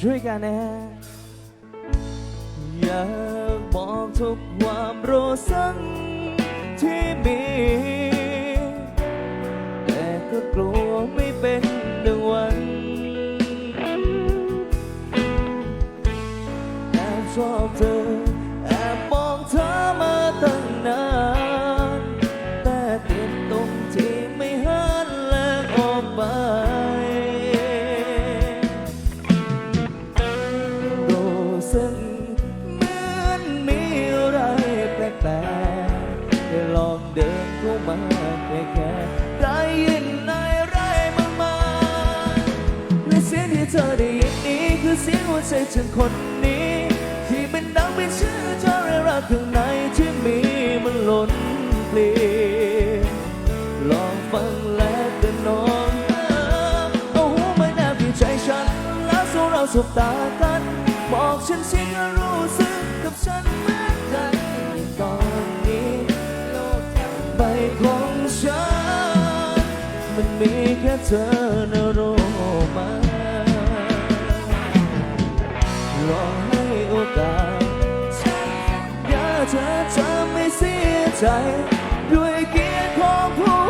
ช่วยกันนะฮะอยากบอกทุกความรู้สึก เดินเข้ามาแค่แค่ได้ยินอะไรมากมายและเสียงที่เธอได้ยินนี้คือเสียงหัวใจฉันคนนี้ ที่เป็นดังเป็นชื่อเธอและรักข้างในที่มีมันล้นเพลียลองฟังและเดินนองเอาหูมาแนบที่ใจฉัน แล้วสู้เราสบตากัน บอกฉันสิว่ารู้สึกกับฉันเหม ของฉัน มันมีแค่เธอนะรู้ไหมรอให้โอกาสอย่าเธอจะไม่เสียใจ ด้วยเกียรติของผู้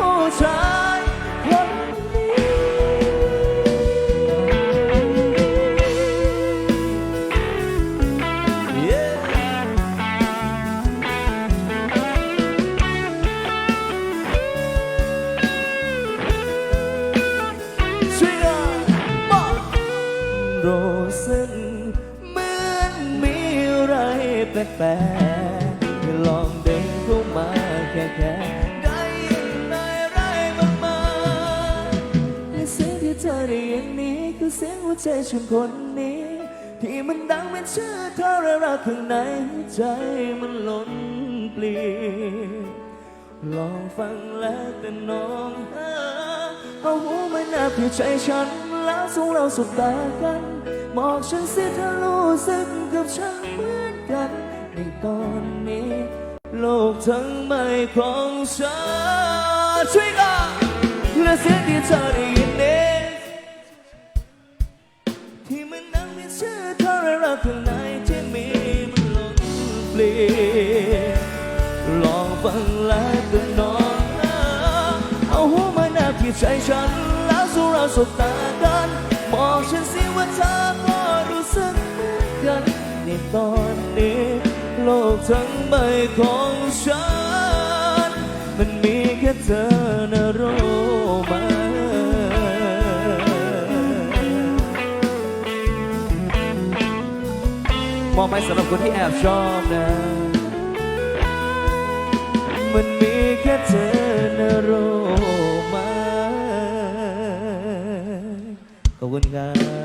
แปลกๆลองเดินเข้ามาแค่แค่ได้ยินอะไรมากมายและเสียงที่เธอได้ยินนี้ คือเสียงหัวใจฉันคนนี้ ที่มันดังเป็นชื่อเธอและรักข้างในใจมันล้นปลีลองฟังแล้วแต่น้องเอาหูมาหน้าพี่ใจฉัน แล้วสู้เราสบตากัน บอกฉันสิถ้ารู้ ทั้งใบของฉันช่วยกันและเสียงที่เธอได้ยินเองที่มันนั่งเป็นชื่อเธอและรักข้างในที่มีมันล้นเปลี่ยนลองฟังแล้วก็นอนเอาหัวมาแนบที่ใจฉันแล้วสู้เราสบตากันบอกฉันสิว่าเธอก็รู้สึกเหมือนกันในตอนนี้โลกทั้งใบของ ฉัน มันมีแค่เธอนะรู้ไหมมองไปสำหรับคนที่แอบชอบนะ มันมีแค่เธอนะรู้ไหมขอบคุณครับ